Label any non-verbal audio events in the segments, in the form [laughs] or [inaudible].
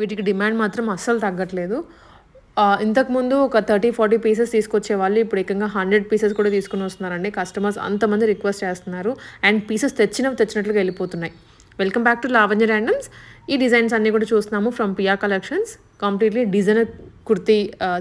వీటికి డిమాండ్ మాత్రం అస్సలు తగ్గట్లేదు. ఇంతకుముందు ఒక థర్టీ ఫార్టీ పీసెస్ తీసుకొచ్చే వాళ్ళు ఇప్పుడు ఏకంగా హండ్రెడ్ పీసెస్ కూడా తీసుకుని వస్తున్నారండి. కస్టమర్స్ అంతమంది రిక్వెస్ట్ చేస్తున్నారు. అండ్ పీసెస్ తెచ్చినవి తెచ్చినట్లుగా వెళ్ళిపోతున్నాయి. Welcome back to Lavanya randoms. ఈ డిజైన్స్ అన్నీ కూడా చూస్తున్నాము from Piya collections. Completely designer kurti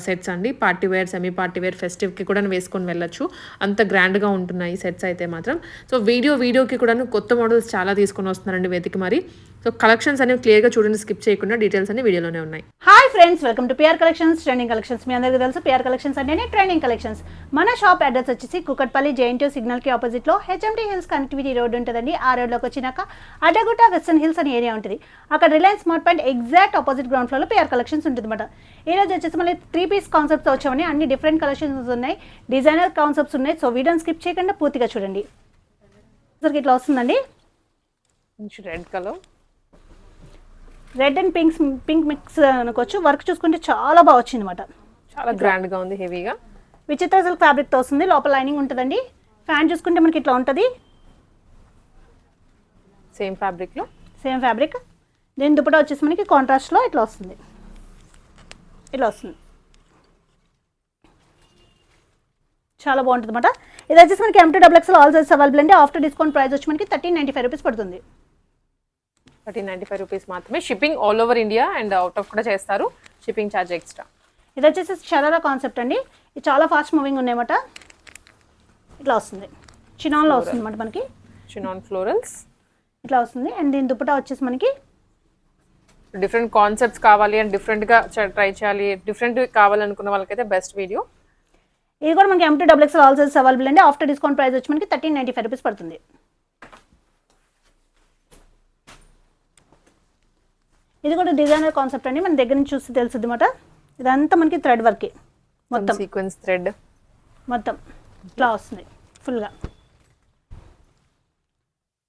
sets అండి. Party wear semi party wear ఫెస్టివ్కి కూడా వేసుకొని వెళ్ళొచ్చు. అంత గ్రాండ్గా ఉంటున్నాయి సెట్స్ అయితే మాత్రం. సో వీడియో వీడియోకి కూడా కొత్త మోడల్స్ చాలా తీసుకొని వస్తున్నారండి వెతికి మరి. సో కలెక్షన్స్ అనేవి క్లియర్గా చూడండి స్కిప్ చేయకుండా డీటెయిల్స్ అన్ని వీడియోలోనే ఉన్నాయి. Hi friends welcome to PR collections trending collections మీ అందరికీ తెలుసు పిఆర్ కలెక్షన్స్ అంటేనే ట్రెండింగ్ కలెక్షన్స్ మన షాప్ అడ్రస్ వచ్చేసి కుకట్పల్లి జేఎన్టీ సిగ్నల్కి ఆపోజిట్లో హెచ్ఎంటీ హిల్స్ కనెక్టివిటీ రోడ్ ఉంటుందండి. ఆ రోడ్లోకి వచ్చినాక అడ్డగుట్ట వెస్టర్న్ హిల్స్ అనే ఏరియా ఉంటుంది. అక్కడ Reliance smart point exact opposite ground ఫ్లోర్లో పిఆర్ కలెక్షన్స్ ఉంటుంది అనమాట ఈ రోజు వచ్చేసి మళ్ళీ త్రీ పీస్ కాన్సెప్ట్స్ వచ్చామని అన్ని డిఫరెంట్ కలెక్షన్స్ ఉన్నాయి. డిజైనర్ కాన్సెప్ట్స్ ఉన్నాయి. సో వీడియోని స్కిప్ చేయకుండా పూర్తిగా చూడండి. సరికి ఇట్లా వస్తుందండి. Red colour red and pink pink mix అనుకోవచ్చు. వర్క్ చూసుకుంటే చాలా బాగా వచ్చింది అనమాట చాలా గ్రాండ్గా ఉంది హెవీగా. విచిత్ర సిల్క్ ఫ్యాబ్రిక్తో వస్తుంది. లోపల లైనింగ్ ఉంటుందండి. ఫ్యాన్ చూసుకుంటే మనకి ఇట్లా ఉంటుంది. సేమ్ ఫ్యాబ్రిక్లో సేమ్ ఫ్యాబ్రిక్ దీని దుపటా వచ్చేసి మనకి కాంట్రాస్ట్లో ఇట్లా వస్తుంది. ఇట్లా వస్తుంది. చాలా బాగుంటుంది అనమాట ఇది వచ్చేసి మనకి M to double XL all size available అండి. ఆఫ్టర్ డిస్కౌంట్ ప్రైస్ వచ్చి మనకి థర్టీన్ నైంటీ ఫైవ్ రూపీస్ పడుతుంది. థర్టీన్ నైంటీ ఫైవ్ రూపీస్ మాత్రమే shipping all over India and out of కూడా చేస్తారు. షిప్పింగ్ ఛార్జ్ ఎక్స్ట్రా ఇది వచ్చేసి షరారా కాన్సెప్ట్ అండి. ఇది చాలా ఫాస్ట్ మూవింగ్ ఉన్నాయన్నమాట. ఇట్లా వస్తుంది. చినాన్లో వస్తుంది అనమాట మనకి. చినాన్ ఫ్లోరల్స్ ఇట్లా వస్తుంది. అండ్ దీని దుపటా వచ్చేసి మనకి డిఫరెంట్ కాన్సెప్ట్స్ కావాలి అండ్ డిఫరెంట్గా ట్రై చేయాలి. డిఫరెంట్ కావాలనుకున్న వాళ్ళకైతే బెస్ట్ వీడియో ఇది కూడా మనకి M to double XL all size available అండి. ఆఫ్టర్ డిస్కౌంట్ ప్రైస్ వచ్చి మనకి థర్టీన్ నైంటీ ఫైవ్ రూపీస్ పడుతుంది. ఇది కూడా డిజైనర్ కాన్సెప్ట్ అండి. మన దగ్గర నుంచి చూస్తే తెలుస్తుంది అనమాట ఇదంతా మనకి థ్రెడ్ వర్క్ మొత్తం. సీక్వెన్స్ థ్రెడ్ మొత్తం. ఇట్లా వస్తుంది ఫుల్గా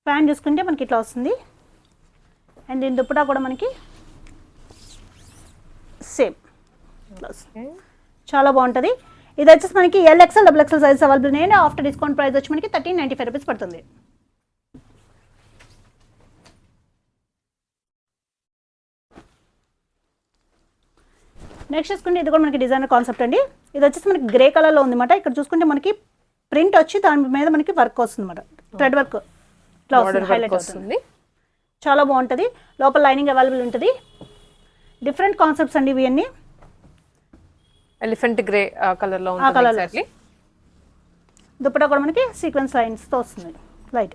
ఫ్యాన్ చూసుకుంటే మనకి ఇట్లా వస్తుంది అండ్ దీని దుప్పటా కూడా మనకి సేమ్ ఇట్లా వస్తుంది చాలా బాగుంటుంది. ఇది వచ్చేసి మనకి L XL double XL size available ఉన్నాయి ఆఫ్టర్ డిస్కౌంట్ ప్రైస్ వచ్చి మనకి థర్టీన్ నైంటీ ఫైవ్ రూపీస్ పడుతుంది. నెక్స్ట్ చూసుకుంటే ఇది కూడా మనకి డిజైనర్ కాన్సెప్ట్ అండి. ఇది వచ్చేసి మనకి గ్రే కలర్లో ఉందన్నమాట. ఇక్కడ చూసుకుంటే మనకి ప్రింట్ వచ్చి దాని మీద మనకి వర్క్ వస్తుంది అనమాట థ్రెడ్ వర్క్ ఇట్లా వస్తుంది బార్డర్ హైలైట్ వస్తుంది. చాలా బాగుంటుంది. లోపల లైనింగ్ అవైలబుల్ ఉంటుంది. డిఫరెంట్ కాన్సెప్ట్స్ అండి ఇవి అన్నీ. ఎలిఫెంట్ గ్రే కలర్లో ఆ ఉంటుంది colour లో. ఎగ్జాక్ట్లీ దుప్పటా కూడా మనకి సీక్వెన్స్ లైన్స్తో వస్తుంది. లైట్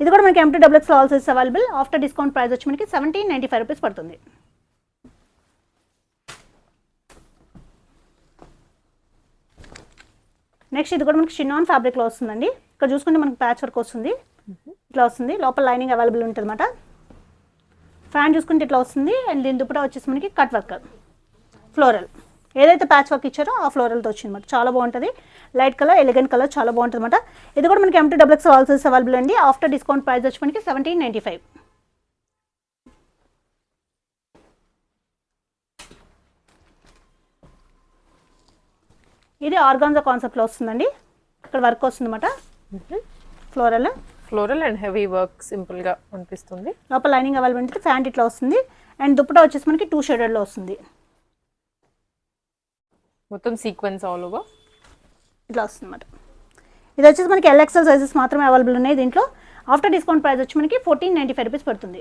ఇది కూడా మనకి M to double X all size available after discount price వచ్చి మనకి సెవెంటీన్ నైంటీ ఫైవ్ రూపీస్ పడుతుంది. నెక్స్ట్ ఇది కూడా మనకి షినాన్ ఫ్యాబ్రిక్లో వస్తుందండి. ఇక్కడ చూసుకుంటే మనకి ప్యాచ్ వర్క్ వస్తుంది. ఇట్లా వస్తుంది. లోపల లైనింగ్ అవైలబుల్ ఉంటుంది అనమాట ఫ్యాన్ చూసుకుంటే ఇట్లా వస్తుంది. అండ్ దీని దుప్పటా వచ్చేసి మనకి కట్ వర్క్ ఫ్లోరల్ ఏదైతే ప్యాచ్ వర్క్ ఇచ్చారో ఆ ఫ్లోరల్తో వచ్చింది అనమాట చాలా బాగుంటుంది. లైట్ కలర్ ఎలిగెంట్ కలర్ చాలా బాగుంటుంది అనమాట ఇది కూడా మనకి M to double X X available అండి. ఆఫ్టర్ డిస్కౌంట్ ప్రైస్ వచ్చి మనకి సెవెంటీన్ నైంటీ ఫైవ్ ఇది ఆర్గాన్జా కాన్సెప్ట్లో వస్తుందండి. ఇక్కడ వర్క్ వస్తుందన్నమాట. Floral floral and heavy work సింపుల్గా అనిపిస్తుంది. లోపల లైనింగ్ అవైలబుల్ ఉంటుంది ఫ్యాంట్ ఇట్లా వస్తుంది. అండ్ దుప్పటా వచ్చేసి మనకి టూ షేడెడ్లో వస్తుంది. మొత్తం సీక్వెన్స్ ఆల్ ఓవర్ ఇట్లా వస్తుంది అనమాట ఇది వచ్చేసి మనకి ఎల్ఎక్సెల్ సైజెస్ మాత్రమే అవైలబుల్ ఉన్నాయి దీంట్లో. ఆఫ్టర్ డిస్కౌంట్ ప్రైస్ వచ్చి మనకి ఫోర్టీన్ నైంటీ ఫైవ్ రూపీస్ పడుతుంది.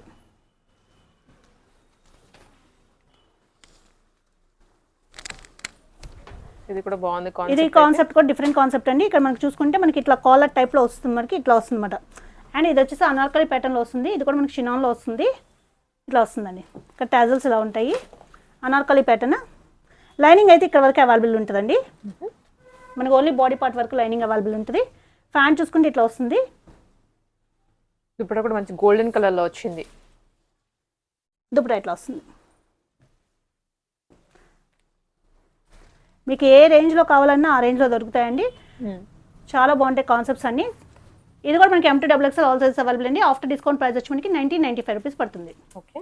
ఇది కూడా బాగుంది ఇది కాన్సెప్ట్ కూడా డిఫరెంట్ కాన్సెప్ట్ అండి. ఇక్కడ మనకి చూసుకుంటే మనకి ఇట్లా కాలర్ టైప్లో వస్తుంది మనకి ఇట్లా వస్తుంది అనమాట అండ్ ఇది వచ్చేసి అనార్కలి ప్యాటర్న్లో వస్తుంది. ఇది కూడా మనకి షినాన్లో వస్తుంది. ఇట్లా వస్తుందండి. ఇక్కడ టాజల్స్ ఇలా ఉంటాయి. అనార్కలి ప్యాటర్న్ లైనింగ్ అయితే ఇక్కడ వరకు అవైలబుల్ ఉంటుందండి. మనకి ఓన్లీ బాడీ పార్ట్ వరకు లైనింగ్ అవైలబుల్ ఉంటుంది. ఫ్యాన్ చూసుకుంటే ఇట్లా వస్తుంది. ఇప్పుడు కూడా మంచి గోల్డెన్ కలర్లో వచ్చింది. దుప్పటా ఇట్లా వస్తుంది. మీకు ఏ రేంజ్లో కావాలన్నా ఆ రేంజ్లో దొరుకుతాయండి. చాలా బాగుంటాయి కాన్సెప్ట్స్ అన్ని. ఇది కూడా మనకి M to double XL all size available అండి. ఆఫ్టర్ డిస్కౌంట్ ప్రైస్ వచ్చి మనకి నైన్టీన్ నైంటీ ఫైవ్ రూపీస్ పడుతుంది. ఓకే.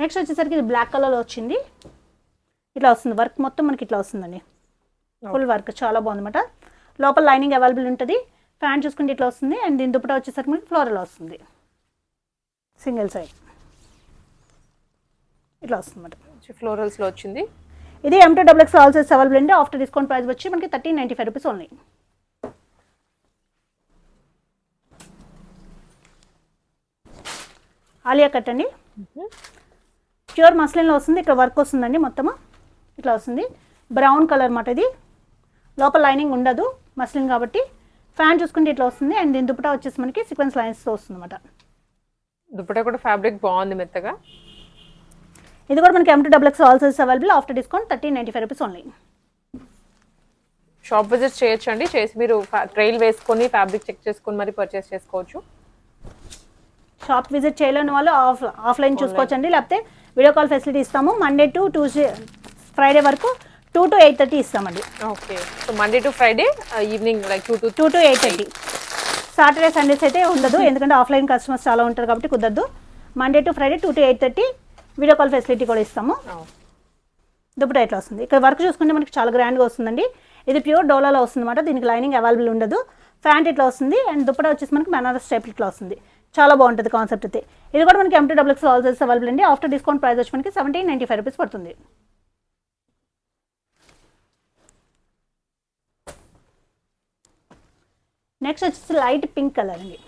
నెక్స్ట్ వచ్చేసరికి ఇది బ్లాక్ కలర్లో వచ్చింది. ఇట్లా వస్తుంది. వర్క్ మొత్తం మనకి ఇట్లా వస్తుందండి. ఫుల్ వర్క్ చాలా బాగుందన్నమాట. లోపల లైనింగ్ అవైలబుల్ ఉంటుంది. ఫ్యాంట్ చూసుకుంటే ఇట్లా వస్తుంది. అండ్ దీని దుప్పట వచ్చేసరికి మనకి ఫ్లోరల్ వస్తుంది. సింగిల్ సైడ్ ఇట్లా వస్తుంది ఫ్లోరల్స్లో వచ్చింది. ఇది M to double X all size available అండి ఆఫ్టర్ డిస్కౌంట్ ప్రైస్ వచ్చి మనకి thirteen ninety five rupees only Alia cut అండి. ప్యూర్ మస్లిన్లో వస్తుంది. ఇక్కడ వర్క్ వస్తుందండి మొత్తము. ఇట్లా వస్తుంది. బ్రౌన్ కలర్ మాట ఇది. లోపల లైనింగ్ ఉండదు మస్లిన్ కాబట్టి. ఫ్యాన్ చూసుకుంటే ఇట్లా వస్తుంది. అండ్ దీని దుపటా వచ్చేసి మనకి సీక్వెన్స్ లైన్స్తో వస్తుంది అనమాట దుప్పట కూడా ఫ్యాబ్రిక్ బాగుంది మెత్తగా. ఇది కూడా మనకి M to double X all size available after discount thirteen ninety five rupees only shop visit చేయొచ్చండి. చేసి మీరు ట్రైల్ వేసుకొని ఫ్యాబ్రిక్ చెక్ చేసుకొని మరి పర్చేస్ చేసుకోవచ్చు. షాప్ విజిట్ చేయలేని వాళ్ళు ఆఫ్ ఆఫ్లైన్ చూసుకోవచ్చండి. లేకపోతే వీడియో కాల్ ఫెసిలిటీ ఇస్తాము. మండే టు ట్యూస్డే ఫ్రైడే వరకు టూ టు ఎయిట్ థర్టీ ఇస్తామండి. Okay so Monday to Friday evening like two to two to eight thirty Saturday Sundays అయితే ఉండదు. [laughs] ఎందుకంటే ఆఫ్లైన్ కస్టమర్స్ చాలా ఉంటారు కాబట్టి కుదరదు. Monday to Friday two to eight thirty video call facility కూడా ఇస్తాము. దుప్పట ఇట్లా వస్తుంది? ఇక్కడ వర్క్ చూసుకుంటే మనకి చాలా గ్రాండ్గా వస్తుందండి. ఇది ప్యూర్ డోలాలో వస్తుంది అనమాట దీనికి లైనింగ్ అవైలబుల్ ఉండదు. ఫ్యాంట్ ఇట్లా వస్తుంది. అండ్ దుప్పట వచ్చేసి మనకి బనారస్ టైప్ ఇట్లా వస్తుంది. చాలా బాగుంటుంది కాన్సెప్ట్ అయితే. ఇది కూడా మనకి M to double X all available అండి. ఆఫ్టర్ డిస్కౌంట్ ప్రైస్ వచ్చి మనకి సెవెంటీన్ నైంటీ ఫైవ్ రూపీస్ పడుతుంది. నెక్స్ట్ వచ్చేసి లైట్ పింక్ కలర్ అండి.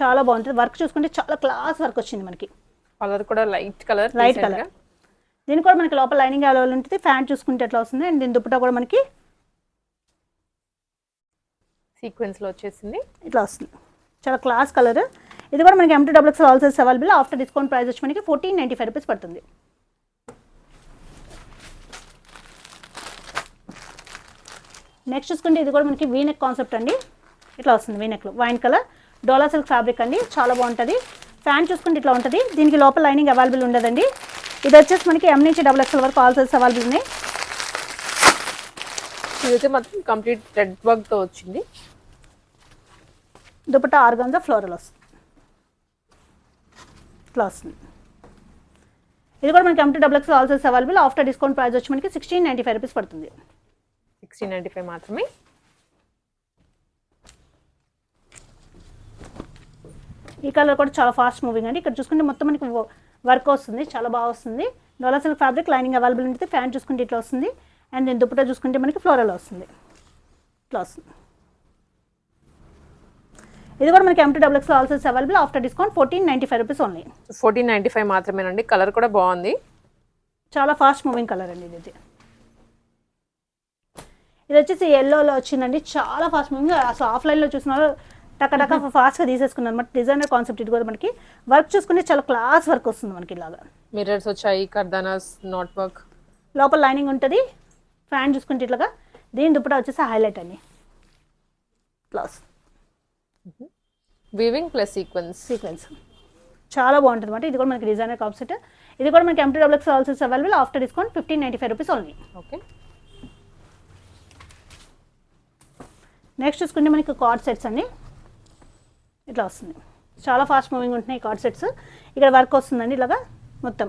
చాలా బాగుంటుంది. వర్క్ చూసుకుంటే చాలా క్లాస్ వర్క్ వచ్చింది మనకి. కలర్ కూడా లైట్ కలర్ లైట్ కలర్. దీని కూడా మనకి లోపల లైనింగ్ అవైలబుల్ ఉంటుంది ఫ్యాంట్ చూసుకుంటే ఎట్లా వస్తుంది? అండ్ దీని దుప్పటా కూడా మనకి సీక్వెన్స్లో వచ్చేసింది. ఇట్లా వస్తుంది. చాలా క్లాస్ కలర్ ఇది కూడా మనకి M to double X all size available after discount price వచ్చి మనకి ఫోర్టీన్ నైంటీ ఫైవ్ రూపీస్ పడుతుంది. నెక్స్ట్ చూసుకుంటే ఇది కూడా మనకి వీనెక్ కాన్సెప్ట్ అండి. ఇట్లా వస్తుంది వీనెక్లో wine colour Dola silk fabric అండి. చాలా బాగుంటుంది. ఫ్యాన్ చూసుకుంటే ఇట్లా ఉంటుంది. దీనికి లోపల లైనింగ్ అవైలబుల్ ఉండదండి. ఇది వచ్చేసి మనకి ఎం నుంచి డబుల్ ఎక్స్ఎల్ వరకు ఆల్ సైజ్ అవైలబుల్ ఉన్నాయి. ఇదైతే మాత్రం కంప్లీట్ థ్రెడ్ వర్క్తో వచ్చింది. దుపట్టా ఆర్గంజా ఫ్లోరల్ వస్తుంది. ఇట్లా వస్తుంది. ఇది కూడా మనకి M to double X all size available after discount price వచ్చి మనకి సిక్స్టీన్ నైంటీ ఫైవ్ రూపీస్ పడుతుంది. సిక్స్టీన్ నైన్టీ ఫైవ్ మాత్రమే. ఈ కలర్ కూడా చాలా ఫాస్ట్ మూవింగ్ అండి. ఇక్కడ చూసుకుంటే మొత్తం మనకి వర్క్ వస్తుంది చాలా బాగా వస్తుంది. Dola silk fabric lining available ఉంటుంది ఫ్యాన్ చూసుకుంటే ఇట్లా వస్తుంది. అండ్ దీని దుపట్టా చూసుకుంటే మనకి ఫ్లోరల్ వస్తుంది. ఇట్లా వస్తుంది. ఇది కూడా మనకి M to double X all size available after discount fourteen ninety five rupees only fourteen ninety five మాత్రమేనండి. కలర్ కూడా బాగుంది. చాలా ఫాస్ట్ మూవింగ్ కలర్ అండి ఇది. ఇది వచ్చేసి ఎల్లోలో వచ్చిందండి. చాలా ఫాస్ట్ మూవింగ్ అసలు ఆఫ్లైన్లో చూసిన టక టక ఫాస్ట్గా తీసేసుకున్నారు అనమాట డిజైనర్ కాన్సెప్ట్ ఇది కూడా మనకి వర్క్ చూసుకుంటే చాలా క్లాస్ వర్క్ వస్తుంది మనకి ఇలాగా. మిర్రర్స్ వచ్చాయి కర్దానాస్ నాట్ వర్క్ లోపల లైనింగ్ ఉంటుంది. ఫ్యాన్ చూసుకుంటే ఇట్లాగా. దీని దుప్పట వచ్చేసి హైలైట్ అండి. Class weaving plus sequence sequence చాలా బాగుంటుంది అనమాట ఇది కూడా మనకి డిజైనర్ కాన్సెప్ట్ ఇది కూడా మనకి M to double X all size available after discount fifteen ninety five rupees only okay next చూసుకుంటే మనకి కార్డ్ సెట్స్ అండి. ఇట్లా వస్తుంది. చాలా ఫాస్ట్ మూవింగ్ ఉంటున్నాయి కార్డ్ సెట్స్ ఇక్కడ వర్క్ వస్తుందండి ఇలాగా మొత్తం.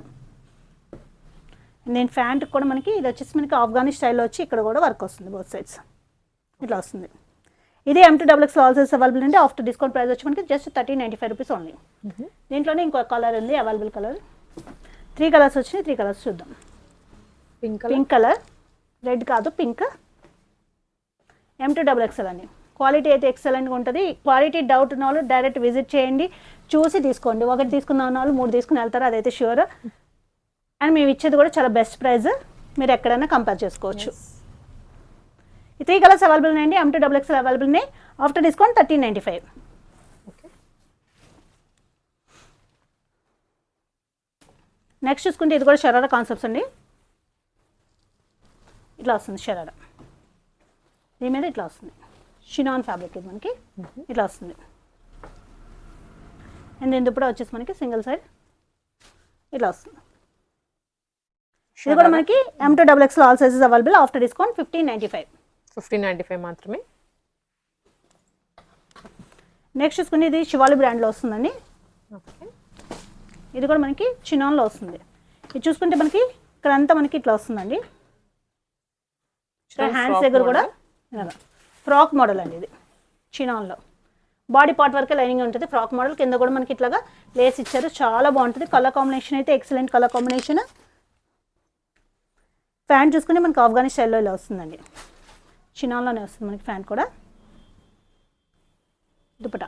నేను ఫ్యాంట్ కూడా మనకి ఇది వచ్చేసి మనకి ఆఫ్ఘనీ స్టైల్లో వచ్చి ఇక్కడ కూడా వర్క్ వస్తుంది బోత్ సైడ్స్ ఇట్లా వస్తుంది. ఇది M to double X all sizes available అండి. ఆఫ్టర్ డిస్కౌంట్ ప్రైస్ వచ్చి మనకి just thirty ninety five rupees only దీంట్లోనే ఇంకో కలర్ ఉంది అవైలబుల్ కలర్ త్రీ కలర్స్ వచ్చినాయి త్రీ కలర్స్ చూద్దాం. పింక్ పింక్ కలర్ రెడ్ కాదు pink M to double XL అండి. క్వాలిటీ అయితే ఎక్సలెంట్గా ఉంటుంది. క్వాలిటీ డౌట్ ఉన్న వాళ్ళు డైరెక్ట్ విజిట్ చేయండి. చూసి తీసుకోండి. ఒకటి తీసుకుందాం అన్న వాళ్ళు మూడు తీసుకుని వెళ్తారు. అదైతే షూర్ అండ్ మేము ఇచ్చేది కూడా చాలా బెస్ట్ ప్రైస్. మీరు ఎక్కడైనా కంపేర్ చేసుకోవచ్చు. ఈ త్రీ కలర్స్ అవైలబుల్ ఉన్నాయండి. M to double XL available ఉన్నాయి. After discount thirteen ninety five. Okay. Next చూసుకుంటే ఇది కూడా షరారా కాన్సెప్ట్స్ అండి. ఇట్లా వస్తుంది షరారా. దీని మీద ఇట్లా వస్తుంది. షినాన్ ఫ్యాబ్రిక్ ఇది మనకి. ఇట్లా వస్తుంది. అండ్ దీని కూడా వచ్చేసి మనకి సింగిల్ సైడ్ ఇట్లా వస్తుంది. ఇది కూడా మనకి ఎం టూ డబుల్ ఎక్స్లో all sizes available after discount fifteen ninety five fifteen ninety five మాత్రమే. నెక్స్ట్ చూసుకుంటే ఇది శివాలి బ్రాండ్లో వస్తుందండి. ఇది కూడా మనకి చినాన్లో వస్తుంది. ఇది చూసుకుంటే మనకి ఇక్కడ అంతా మనకి ఇట్లా వస్తుందండి. హ్యాండ్స్ దగ్గర కూడా ఫ్రాక్ మోడల్ అండి ఇది చినాన్లో. బాడీ పార్ట్ వరకే లైనింగ్ ఉంటుంది ఫ్రాక్ మోడల్. కింద కూడా మనకి ఇట్లాగా లేస్ ఇచ్చారు. చాలా బాగుంటుంది. కలర్ కాంబినేషన్ అయితే ఎక్సలెంట్ కలర్ కాంబినేషన్. ఫ్యాన్ చూసుకుంటే మనకి ఆఫ్ఘనీ స్టైల్లో ఇలా వస్తుందండి. చినాల్లోనే వస్తుంది మనకి ఫ్యాన్ కూడా. దుపట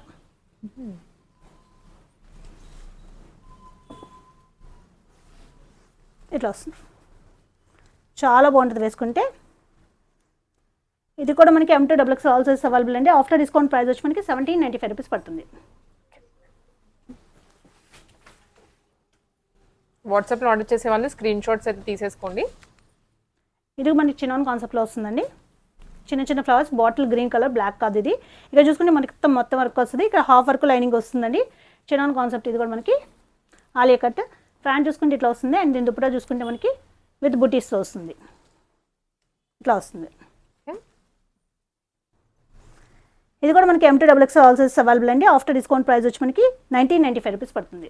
ఇట్లా వస్తుంది. చాలా బాగుంటుంది వేసుకుంటే. ఇది కూడా మనకి M to double X all size available అండి. ఆఫ్టర్ డిస్కౌంట్ ప్రైస్ వచ్చి మనకి సెవెంటీన్ నైంటీ ఫైవ్ రూపీస్ పడుతుంది. వాట్సాప్లో ఆర్డర్ చేసే వాళ్ళు స్క్రీన్ షాట్స్ అయితే తీసేసుకోండి. ఇది మనకి చిన్న కాన్సెప్ట్లో వస్తుందండి. చిన్న చిన్న flowers bottle green colour black కాదు ఇది. ఇక్కడ చూసుకుంటే మనకి మొత్తం మొత్తం వర్క్ వస్తుంది. ఇక్కడ హాఫ్ వర్క్ లైనింగ్ వస్తుందండి. చిన్న కాన్సెప్ట్ ఇది కూడా మనకి. ఆలియా కట్. ఫ్యాన్ చూసుకుంటే ఇట్లా వస్తుంది. అండ్ దీని దుప్పటా చూసుకుంటే మనకి విత్ బుటీస్తో వస్తుంది. ఇట్లా వస్తుంది. ఇది కూడా మనకి M to double X all size available అండి. ఆఫ్టర్ డిస్కౌంట్ ప్రైస్ వచ్చి మనకి నైన్టీన్ నైంటీ ఫైవ్ రూపీస్ పడుతుంది.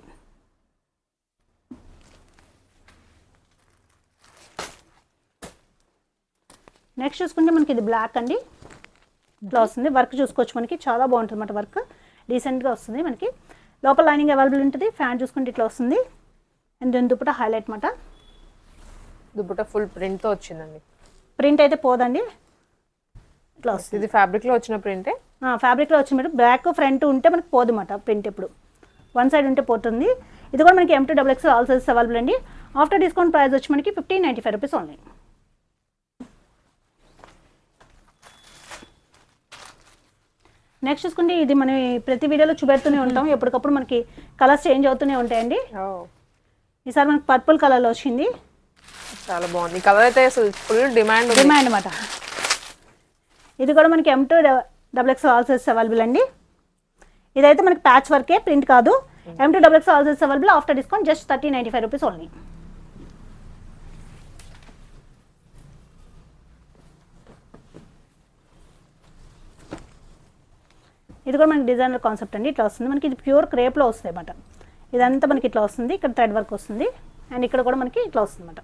నెక్స్ట్ చూసుకుంటే మనకి ఇది బ్లాక్ అండి. ఇట్లా వస్తుంది వర్క్ చూసుకోవచ్చు మనకి. చాలా బాగుంటుంది అన్నమాట వర్క్ డీసెంట్గా వస్తుంది మనకి. లోపల లైనింగ్ అవైలబుల్ ఉంటుంది. ఫ్యాన్ చూసుకుంటే ఇట్లా వస్తుంది. అండ్ దీని దుప్పట హైలైట్ మాట దుబ్బట ఫుల్ ప్రింట్తో వచ్చిందండి. ప్రింట్ అయితే పోదండి. ఇట్లా వస్తుంది ఇది ఫ్యాబ్రిక్లో వచ్చిన ప్రింటే ఫ్యాబ్రిక్లో వచ్చిన మీరు బ్యాక్ ఫ్రంట్ ఉంటే మనకి పోదు అన్నమాట ప్రింట్ ఇప్పుడు. వన్ సైడ్ ఉంటే పోతుంది. ఇది కూడా మనకి M to double X all sizes available అండి. ఆఫ్టర్ డిస్కౌంట్ ప్రైస్ వచ్చి మనకి fifteen ninety five rupees only next చూసుకుంటే ఇది మనం ప్రతి వీడియోలో చూపెడుతూనే [laughs] ఉంటాం. ఎప్పటికప్పుడు మనకి కలర్స్ చేంజ్ అవుతూనే ఉంటాయండి. ఈసారి మనకి పర్పుల్ కలర్లో వచ్చింది. చాలా బాగుంది. కలర్ అయితే అసలు ఫుల్ డిమాండ్ డిమాండ్ అనమాట ఇది కూడా మనకి M to double X all available అండి. ఇదైతే మనకి ప్యాచ్ వర్కే ప్రింట్ కాదు. M to double X all available after discount just thirty ninety five rupees only ఇది కూడా మనకి డిజైనర్ కాన్సెప్ట్ అండి. ఇట్లా వస్తుంది. మనకి ఇది ప్యూర్ క్రేప్లో వస్తాయి అన్నమాట. ఇదంతా మనకి ఇట్లా వస్తుంది. ఇక్కడ థ్రెడ్ వర్క్ వస్తుంది. అండ్ ఇక్కడ కూడా మనకి ఇట్లా వస్తుంది అన్నమాట.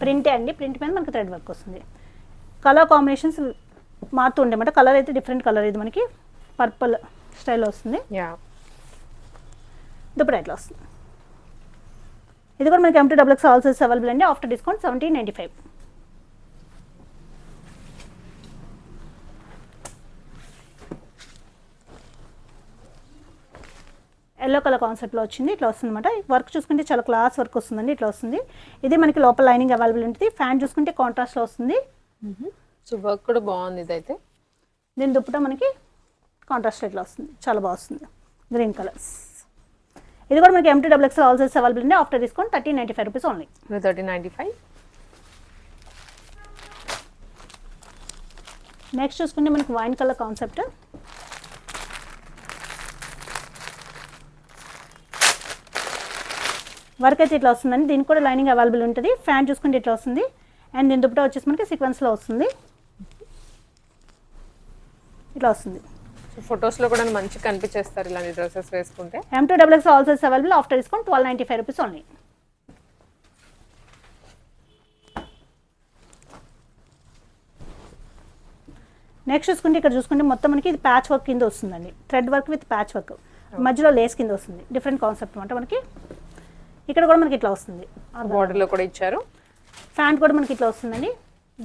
ప్రింటే అండి. ప్రింట్ మీద మనకి థ్రెడ్ వర్క్ వస్తుంది. కలర్ కాంబినేషన్స్ మారుతూ ఉండేమాట కలర్ అయితే డిఫరెంట్ కలర్ ఇది మనకి పర్పుల్ స్టైల్లో వస్తుంది. యా దుప్పటి ఇట్లా వస్తుంది. ఇది కూడా మనకి M to double X all size available అండి. After discount seventeen ninety five yellow colour కాన్సెప్ట్లో వచ్చింది. ఇట్లా వస్తుంది అనమాట వర్క్ చూసుకుంటే చాలా క్లాస్ వర్క్ వస్తుందండి. ఇట్లా వస్తుంది. ఇది మనకి లోపల లైనింగ్ అవైలబుల్ ఉంటుంది. ఫ్యాన్ చూసుకుంటే కాంట్రాస్ట్లో వస్తుంది. సో వర్క్ కూడా బాగుంది ఇదైతే. దీని దుప్పట మనకి కాంట్రాస్ట్ ఇట్లా వస్తుంది. చాలా బాగా వస్తుంది. గ్రీన్ కలర్ ఇది కూడా మనకి M to double X all size available ఉంది after discount thirty ninety five rupees only thirty ninety five next చూసుకుంటే మనకి వైన్ కలర్ కాన్సెప్ట్ వర్క్ అయితే ఇట్లా వస్తుందండి. దీనికి కూడా లైనింగ్ అవైలబుల్ ఉంటుంది. ఫ్యాన్ చూసుకుంటే ఇట్లా వస్తుంది. అండ్ దీని దుప్పట వచ్చేసి మనకి సీక్వెన్స్లో వస్తుంది. ఇట్లా వస్తుంది. సో ఫొటోస్లో కూడా మంచిగా కనిపించేస్తారు ఇలాంటి డ్రెస్సెస్ వేసుకుంటే. M to double X all size available after discount twelve ninety five rupees only next చూసుకుంటే ఇక్కడ చూసుకుంటే మొత్తం మనకి ఇది ప్యాచ్ వర్క్ కింద వస్తుందండి. Thread work with patch work మధ్యలో లేస్ కింద వస్తుంది. డిఫరెంట్ కాన్సెప్ట్ అనమాట మనకి. ఇక్కడ కూడా మనకి ఇట్లా వస్తుంది. బార్డర్లో కూడా ఇచ్చారు. ఫ్యాంట్ కూడా మనకి ఇట్లా వస్తుందండి.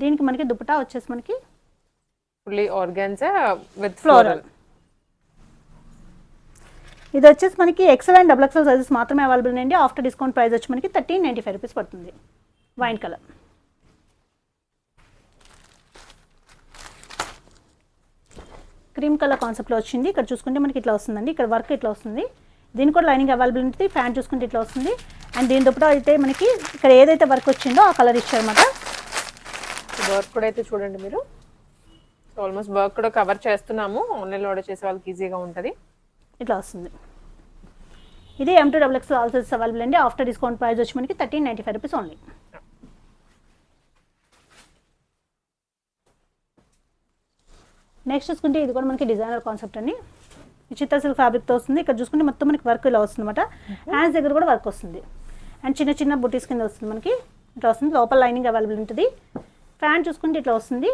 దీనికి మనకి దుపటా వచ్చేసి మనకి ఫుల్లీ ఆర్గాన్జా విత్ ఫ్లోరల్ ఇది వచ్చేసి మనకి XL and double XL sizes మాత్రమే అవైలబుల్ అండి ఆఫ్టర్ డిస్కౌంట్ ప్రైస్ వచ్చి మనకి థర్టీన్ నైంటీ ఫైవ్ రూపీస్ పడుతుంది వైన్ కలర్ క్రీమ్ కలర్ కాన్సెప్ట్లో వచ్చింది. ఇక్కడ చూసుకుంటే మనకి ఇట్లా వస్తుందండి. ఇక్కడ వర్క్ ఇట్లా వస్తుంది. దీనికి కూడా లైనింగ్ అవైలబుల్ ఉంటుంది. ఫ్యాన్ చూసుకుంటే ఇట్లా వస్తుంది. అండ్ దీని దుప్పటా అయితే మనకి ఇక్కడ ఏదైతే వర్క్ వచ్చిందో ఆ కలర్ ఇచ్చారన్నమాట. వర్క్ కూడా అయితే చూడండి మీరు. ఆల్మోస్ట్ వర్క్ కూడా కవర్ చేస్తున్నాము. ఆన్లైన్లో ఆర్డర్ చేసే వాళ్ళకి ఈజీగా ఉంటుంది. ఇట్లా వస్తుంది. ఇది M to double X all sizes available అండి. ఆఫ్టర్ డిస్కౌంట్ ప్రైస్ వచ్చి మనకి thirteen ninety five rupees only next చూసుకుంటే ఇది కూడా మనకి డిజైనర్ కాన్సెప్ట్ అండి. చిత్ర సిల్క్ ఫ్యాబ్రిక్తో వస్తుంది. ఇక్కడ చూసుకుంటే మొత్తం మనకి వర్క్ ఇలా వస్తుంది అనమాట హ్యాండ్స్ దగ్గర కూడా వర్క్ వస్తుంది. అండ్ చిన్న చిన్న బుటీస్ కింద వస్తుంది మనకి. ఇట్లా వస్తుంది. లోపల లైనింగ్ అవైలబుల్ ఉంటుంది. ఫ్యాన్ చూసుకుంటే ఇట్లా వస్తుంది.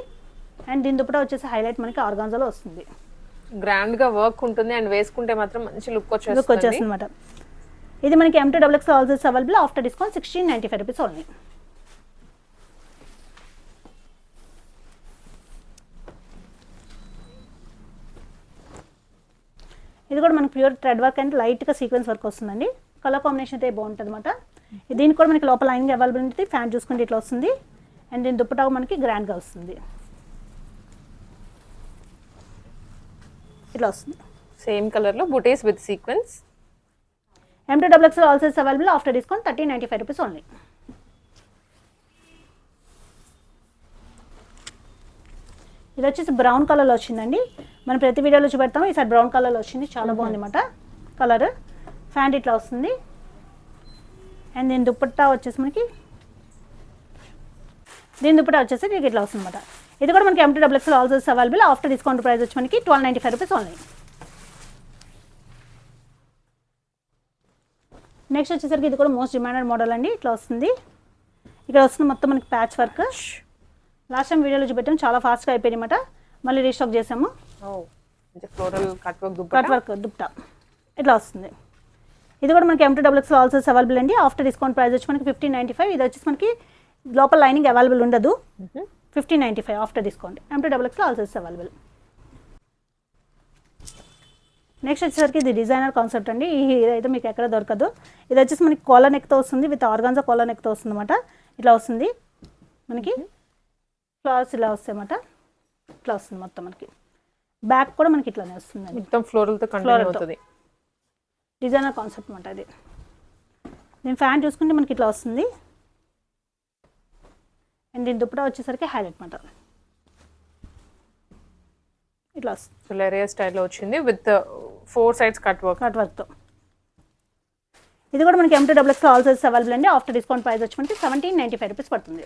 అండ్ దీని దుప్పట వచ్చేసి హైలైట్ మనకి ఆర్గాన్జాలో వస్తుంది. గ్రాండ్గా వర్క్ ఉంటుంది అండ్ వేసుకుంటే మాత్రం మంచి లుక్ లుక్ వచ్చేస్తుంది. వచ్చేస్తుంది అనమాట ఇది మనకి M to double X all sizes available after discount sixteen ninety five rupees only ఇది కూడా మనకి ప్యూర్ థ్రెడ్ వర్క్ అండ్ లైట్గా సీక్వెన్స్ వర్క్ వస్తుందండి. కలర్ కాంబినేషన్ అయితే బాగుంటుంది అనమాట దీనికి కూడా మనకి లోపల లైనింగ్ అవైలబుల్ ఉంటుంది ఫ్యాన్ చూసుకుంటే ఇట్లా వస్తుంది. అండ్ దీని దుప్పటా మనకి గ్రాండ్గా వస్తుంది. ఇట్లా వస్తుంది. సేమ్ కలర్లో బుటీస్ with sequence M to double X all sizes available after discount thirty ninety five rupees only ఇది వచ్చేసి బ్రౌన్ కలర్లో వచ్చిందండి. మనం ప్రతి వీడియోలో చూపెడతాం ఈసారి బ్రౌన్ కలర్లో వచ్చింది. చాలా బాగుంది అనమాట కలర్ ఫ్యాంట్ ఇట్లా వస్తుంది. అండ్ దీని దుప్పట్టా వచ్చేసి మనకి దీని దుప్పట్టా వచ్చేసి మీకు ఇట్లా వస్తుంది అనమాట ఇది కూడా మనకి M to double all sizes available. After discount price వచ్చి మనకి twelve ninety five rupees only next వచ్చేసరికి ఇది కూడా మోస్ట్ డిమాండెడ్ మోడల్ అండి. ఇట్లా వస్తుంది. ఇక్కడ వస్తుంది మొత్తం మనకి ప్యాచ్ వర్క్ లాస్ట్ టైం వీడియోలో చూపెట్టాం. చాలా ఫాస్ట్గా అయిపోయింది అనమాట మళ్ళీ రీస్టాక్ చేసాము. Floral cut work cut dupatta? Work dupatta ఇట్లా వస్తుంది. ఇది కూడా మనకి M to double X all sizes available అండి. ఆఫ్టర్ డిస్కౌంట్ ప్రైస్ వచ్చి మనకి ఫిఫ్టీన్ నైంటీ ఫైవ్ ఇది వచ్చేసి మనకి లోపల లైనింగ్ అవైలబుల్ ఉండదు. Fifteen ninety five after discount M to double X all sizes available next వచ్చేసరికి ఇది డిజైనర్ కాన్సెప్ట్ అండి. ఈ అయితే మీకు ఎక్కడ దొరకదు. ఇది వచ్చేసి మనకి కాలర్ నెక్తో వస్తుంది విత్ ఆర్గాన్జా కాలర్ నెక్తో వస్తుంది అనమాట ఇట్లా వస్తుంది మనకి. ఫ్లవర్స్ ఇలా వస్తాయి అన్నమాట ఇట్లా వస్తుంది మొత్తం మనకి. బ్యాక్ కూడా మనకి ఇట్లానే వస్తుంది మొత్తం ఫ్లోరల్తో కంటిన్యూ Floral తో. అవుతుంది. డిజైనర్ కాన్సెప్ట్ అనమాట అది. నేను ఫ్యాన్ చూసుకుంటే మనకి ఇట్లా వస్తుంది. అండ్ దీని దుప్పటా వచ్చేసరికి హైలైట్ అనమాట ఇట్లా సులేరియా స్టైల్లో వచ్చింది with four sides cut work cut వర్క్తో ఇది కూడా మనకి M to double X all size available అండి ఆఫ్టర్ డిస్కౌంట్ ప్రైస్ వచ్చి మనకి సెవెంటీన్ నైంటీ ఫైవ్ రూపీస్ పడుతుంది.